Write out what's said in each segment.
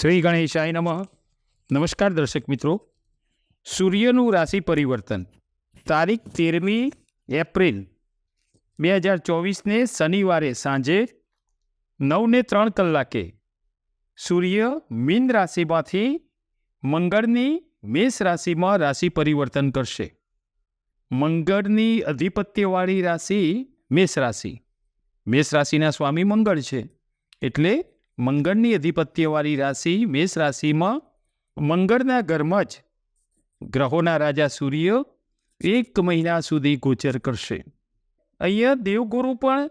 શ્રી ગણેશાય નમઃ. નમસ્કાર દર્શક મિત્રો. સૂર્યનું રાશિ પરિવર્તન. તારીખ તેરમી એપ્રિલ બે હજાર ચોવીસને શનિવારે સાંજે નવને ત્રણ કલાકે સૂર્ય મીન રાશિમાંથી મંગળની મેષ રાશિમાં રાશિ પરિવર્તન કરશે. મંગળની અધિપત્યવાળી રાશિ મેષ રાશિ. મેષ રાશિના સ્વામી મંગળ છે. એટલે મંગળની અધિપત્યવાળી રાશિ મેષ રાશિમાં મંગળના ઘરમાં જ ગ્રહોના રાજા સૂર્ય એક મહિના સુધી ગોચર કરશે. અહીંયા દેવગુરુ પણ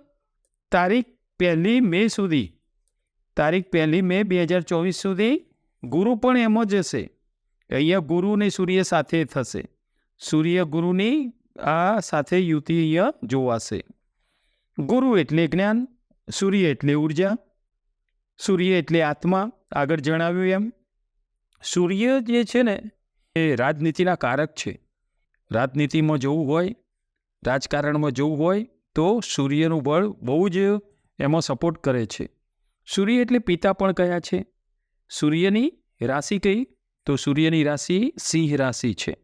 તારીખ પહેલી મે સુધી, તારીખ પહેલી મે બે હજાર ચોવીસ સુધી ગુરુ પણ એમ જ હશે. અહીંયા ગુરુ અને સૂર્ય સાથે થશે. સૂર્ય ગુરુની આ સાથે યુતિ અહીંયા જોવાશે. ગુરુ એટલે જ્ઞાન, સૂર્ય એટલે ઊર્જા સૂર્ય એટલે આત્મા, આગળ જણાવ્યું એમ. સૂર્ય જે છે ને, એ રાજનીતિના કારક છે. રાજનીતિમાં જવું હોય, રાજકારણમાં જવું હોય, તો સૂર્યનું બળ બહુ જ એમાં સપોર્ટ કરે છે. સૂર્ય એટલે પિતા પણ કયા છે? સૂર્યની રાશિ કઈ? તો સૂર્યની રાશિ સિંહ રાશિ છે.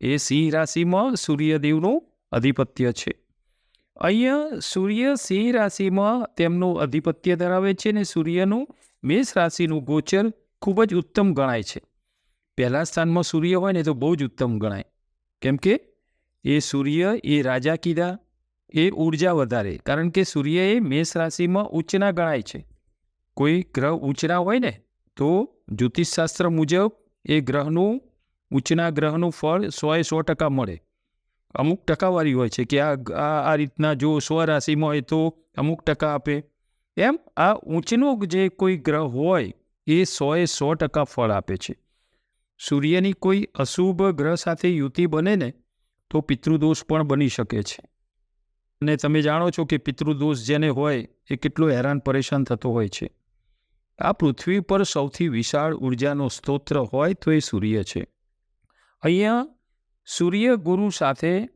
એ સિંહ રાશિમાં સૂર્યદેવનું અધિપત્ય છે. અહીંયા સૂર્ય સિંહ રાશિમાં તેમનું અધિપત્ય ધરાવે છે ને સૂર્યનું મેષ રાશિનું ગોચર ખૂબ જ ઉત્તમ ગણાય છે. પહેલા સ્થાનમાં સૂર્ય હોય ને તો બહુ જ ઉત્તમ ગણાય. કેમ કે એ સૂર્ય એ રાજા કીધા, એ ઊર્જા વધારે, કારણ કે સૂર્ય એ મેષ રાશિમાં ઉચ્ચના ગણાય છે. કોઈ ગ્રહ ઉચ્ચના હોય ને તો જ્યોતિષશાસ્ત્ર મુજબ એ ગ્રહનું, ઉચ્ચના ગ્રહનું ફળ સોએ સો ટકા મળે. અમુક ટકાવારી હોય છે કે આ આ રીતના જો સ્વરાશિમાં હોય તો અમુક ટકા આપે. એમ આ ઊંચનો જે કોઈ ગ્રહ હોય એ સોએ સો ટકા ફળ આપે છે. સૂર્યની કોઈ અશુભ ગ્રહ સાથે યુતિ બને ને તો પિતૃદોષ પણ બની શકે છે. અને તમે જાણો છો કે પિતૃદોષ જેને હોય એ કેટલો હેરાન પરેશાન થતો હોય છે. આ પૃથ્વી પર સૌથી વિશાળ ઉર્જાનો સ્તોત્ર હોય તો એ સૂર્ય છે. અહીંયા સૂર્ય ગુરુ સાથે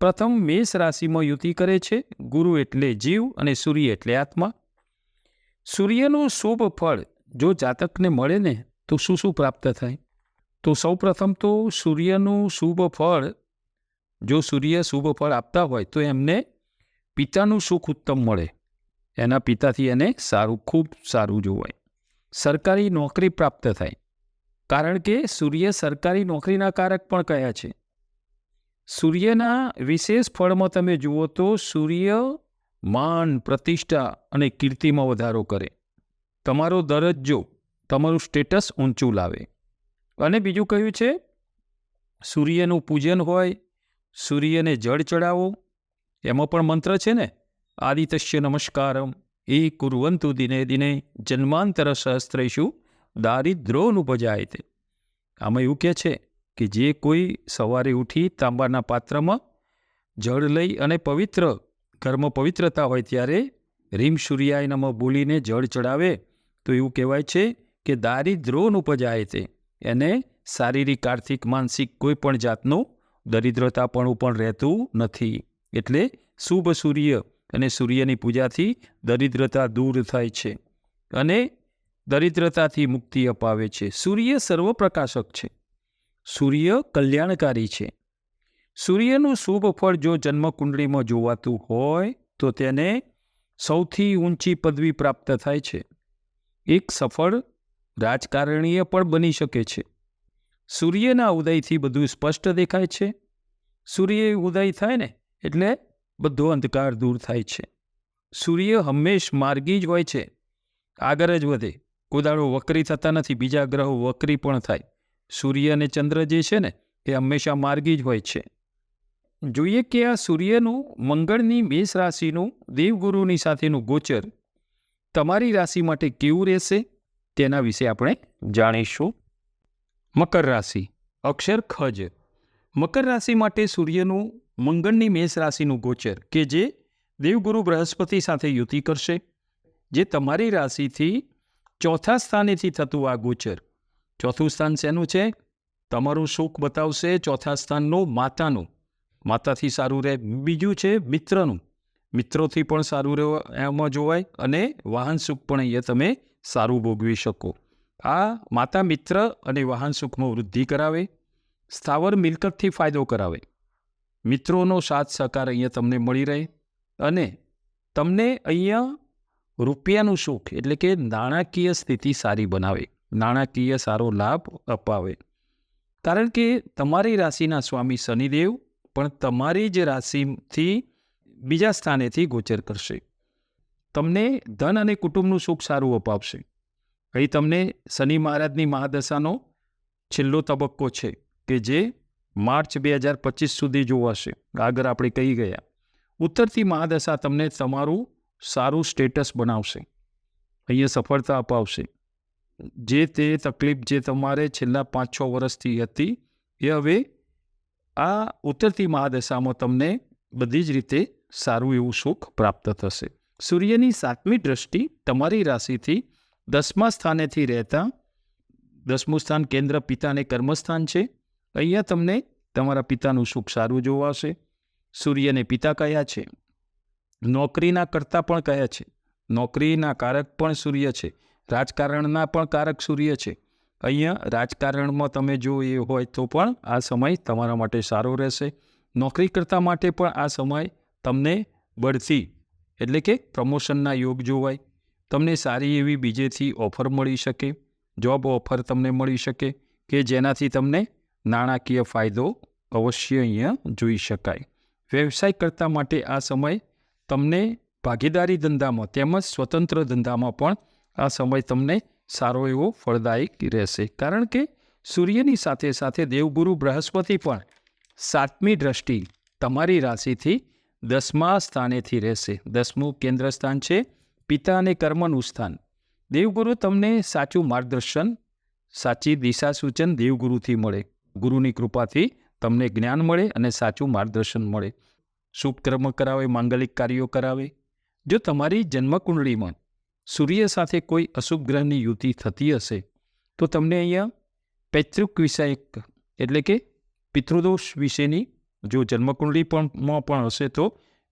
પ્રથમ મેષ રાશિમાં યુતિ કરે છે. ગુરુ એટલે જીવ અને સૂર્ય એટલે આત્મા. સૂર્યનું શુભ ફળ જો જાતકને મળે ને, તો શું શું પ્રાપ્ત થાય? તો સૌ પ્રથમ તો સૂર્યનું શુભ ફળ, જો સૂર્ય શુભ ફળ આપતા હોય તો એમને પિતાનું સુખ ઉત્તમ મળે. એના પિતાથી એને સારું, ખૂબ સારું જોવાય. સરકારી નોકરી પ્રાપ્ત થાય. કારણ કે સૂર્ય સરકારી નોકરીના કારક પણ કયા છે? સૂર્યના વિશેષ ફળમાં તમે જુઓ તો સૂર્ય માન, પ્રતિષ્ઠા અને કીર્તિમાં વધારો કરે. તમારો દરજ્જો, તમારું સ્ટેટસ ઊંચું લાવે. અને બીજું કહ્યું છે, સૂર્યનું પૂજન હોય, સૂર્યને જળ ચડાવો. એમાં પણ મંત્ર છે ને, આદિત્ય નમસ્કારમ, એ કુર્વંતુ દિને દિને જન્માંતર સહસ્ત્રેષુ દારિદ્રોનુપજાય તે. આમાં એવું કહે છે કે જે કોઈ સવારે ઉઠી તાંબાના પાત્રમાં જળ લઈ અને પવિત્ર, ઘરમાં પવિત્રતા હોય ત્યારે રીમ સૂર્યાય બોલીને જળ ચડાવે, તો એવું કહેવાય છે કે દારિદ્રોનુપજાય તે. એને શારીરિક, આર્થિક, માનસિક કોઈ પણ જાતનું દરિદ્રતાપણું પણ રહેતું નથી. એટલે શુભ સૂર્ય અને સૂર્યની પૂજાથી દરિદ્રતા દૂર થાય છે. અને દરિદ્રતાથી મુક્તિ અપાવે છે. સૂર્ય સર્વપ્રકાશક છે. સૂર્ય કલ્યાણકારી છે. સૂર્યનું શુભ ફળ જો જન્મકુંડળીમાં જોવાતું હોય, તો તેને સૌથી ઊંચી પદવી પ્રાપ્ત થાય છે. એક સફળ રાજકારણીય પણ બની શકે છે. સૂર્યના ઉદયથી બધું સ્પષ્ટ દેખાય છે. સૂર્ય ઉદય થાય ને, એટલે બધો અંધકાર દૂર થાય છે. સૂર્ય હંમેશ માર્ગી જ હોય છે. આગળ જ વધે. કોદાળો વક્રી થતા નથી, બીજા ગ્રહો વક્રી પણ થાય. સૂર્ય અને ચંદ્ર જે છે ને, એ હંમેશા માર્ગી જ હોય છે. જોઈએ કે આ સૂર્યનું, મંગળની મેષ રાશિનું, દેવગુરુની સાથેનું ગોચર તમારી રાશિ માટે કેવું રહેશે? તેના વિશે આપણે જાણીશું. મકર રાશિ, અક્ષર ખજ મકર રાશિ માટે સૂર્યનું, મંગળની મેષ રાશિનું ગોચર કે જે દેવગુરુ બૃહસ્પતિ સાથે યુતિ કરશે. જે તમારી રાશિથી ચોથા સ્થાનેથી થતું આ ગોચર. ચોથું સ્થાન શેનું છે? તમારું સુખ બતાવશે ચોથા સ્થાનનું માતાનું. માતાથી સારું રહે. બીજું છે મિત્રનું. મિત્રોથી પણ સારું રહે એમાં જોવાય અને વાહન સુખ પણ અહીંયા તમે સારું ભોગવી શકો. આ માતા મિત્ર અને વાહન સુખમાં વૃદ્ધિ કરાવે. સ્થાવર મિલકતથી ફાયદો કરાવે. મિત્રોનો સાથ સહકાર અહીંયા તમને મળી રહે અને તમને અહીંયા રૂપિયાનું સુખ એટલે કે નાણાકીય સ્થિતિ સારી બનાવે. નાણાકીય સારો લાભ અપાવે. કારણ કે તમારી રાશિના સ્વામી શનિદેવ પણ તમારી જ રાશિથી બીજા સ્થાનેથી ગોચર કરશે. તમને ધન અને કુટુંબનું સુખ સારું અપાવશે. અહીં તમને શનિ મહારાજની મહાદશાનો છેલ્લો તબક્કો છે કે જે માર્ચ બે હજાર પચીસ સુધી જોવાશે. આગળ આપણે કહી ગયા. ઉત્તરથી મહાદશા તમને તમારું સારું સ્ટેટસ બનાવશે. અહીંયા સફળતા અપાવશે. જે તે તકલીફ જે તમારે છેલ્લા પાંચ છ વર્ષથી હતી, એ હવે આ ઉતરતી મહાદશામાં તમને બધી જ રીતે સારું એવું સુખ પ્રાપ્ત થશે. સૂર્યની સાતમી દ્રષ્ટિ તમારી રાશિથી દસમા સ્થાનેથી રહેતા દસમું સ્થાન કેન્દ્ર પિતાને કર્મસ્થાન છે. અહીંયા તમને તમારા પિતાનું સુખ સારું જોવાશે. સૂર્યને પિતા કયા છે? નોકરીના કરતા પણ કયા છે. નોકરીના કારક પણ સૂર્ય છે. રાજકારણના પણ કારક સૂર્ય છે. અહીંયા રાજકારણમાં તમે જો એ હોય તો પણ આ સમય તમારા માટે સારો રહેશે. નોકરી કરતા માટે પણ આ સમય તમને બઢતી, એટલે કે પ્રમોશનના યોગ જોવાય. તમને સારી એવી બીજેથી ઓફર મળી શકે, જોબ ઓફર તમને મળી શકે, કે જેનાથી તમને નાણાકીય ફાયદો અવશ્ય અહીંયા જોઈ શકાય. વ્યવસાય કરતા માટે આ સમય તમને ભાગીદારી ધંધામાં તેમજ સ્વતંત્ર ધંધામાં પણ આ સમય તમને સારો એવો ફળદાયક રહેશે. કારણ કે સૂર્યની સાથે સાથે દેવગુરુ બૃહસ્પતિ પણ સાતમી દ્રષ્ટિ તમારી રાશિથી દસમા સ્થાનેથી રહેશે. દસમું કેન્દ્ર સ્થાન છે, પિતા અને કર્મનું સ્થાન. દેવગુરુ તમને સાચું માર્ગદર્શન, સાચી દિશા સૂચન દેવગુરુથી મળે. ગુરુની કૃપાથી તમને જ્ઞાન મળે અને સાચું માર્ગદર્શન મળે. શુભ કર્મ કરાવે, માંગલિક કાર્યો કરાવે. જો તમારી જન્મકુંડળીમાં સૂર્ય સાથે કોઈ અશુભ ગ્રહની યુતિ થતી હશે, તો તમને અહીંયા પૈતૃક વિષયક, એટલે કે પિતૃદોષ વિશેની જો જન્મકુંડળી પણમાં પણ હશે, તો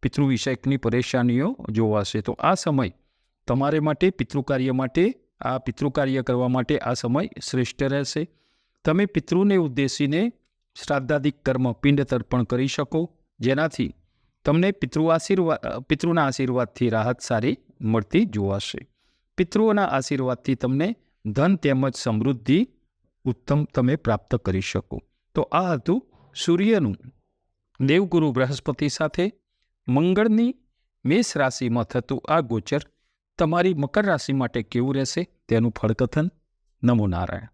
પિતૃ વિષયકની પરેશાનીઓ જોવાશે તો આ સમય તમારે માટે, પિતૃકાર્ય માટે, આ પિતૃકાર્ય કરવા માટે આ સમય શ્રેષ્ઠ રહેશે. તમે પિતૃને ઉદ્દેશીને શ્રાદ્ધાદિક કર્મ, પિંડ તર્પણ કરી શકો. જેનાથી તમને પિતૃ આશીર્વાદ પિતૃના આશીર્વાદથી રાહત સારી મળતી જોવાશે. પિતૃઓના આશીર્વાદથી તમને ધન તેમજ સમૃદ્ધિ ઉત્તમ તમે પ્રાપ્ત કરી શકો. તો આ હતું સૂર્યનું દેવગુરુ બૃહસ્પતિ સાથે મંગળની મેષ રાશિમાં થતું આ ગોચર તમારી મકર રાશિ માટે કેવું રહેશે તેનું ફળકથન નમો નારાયણ.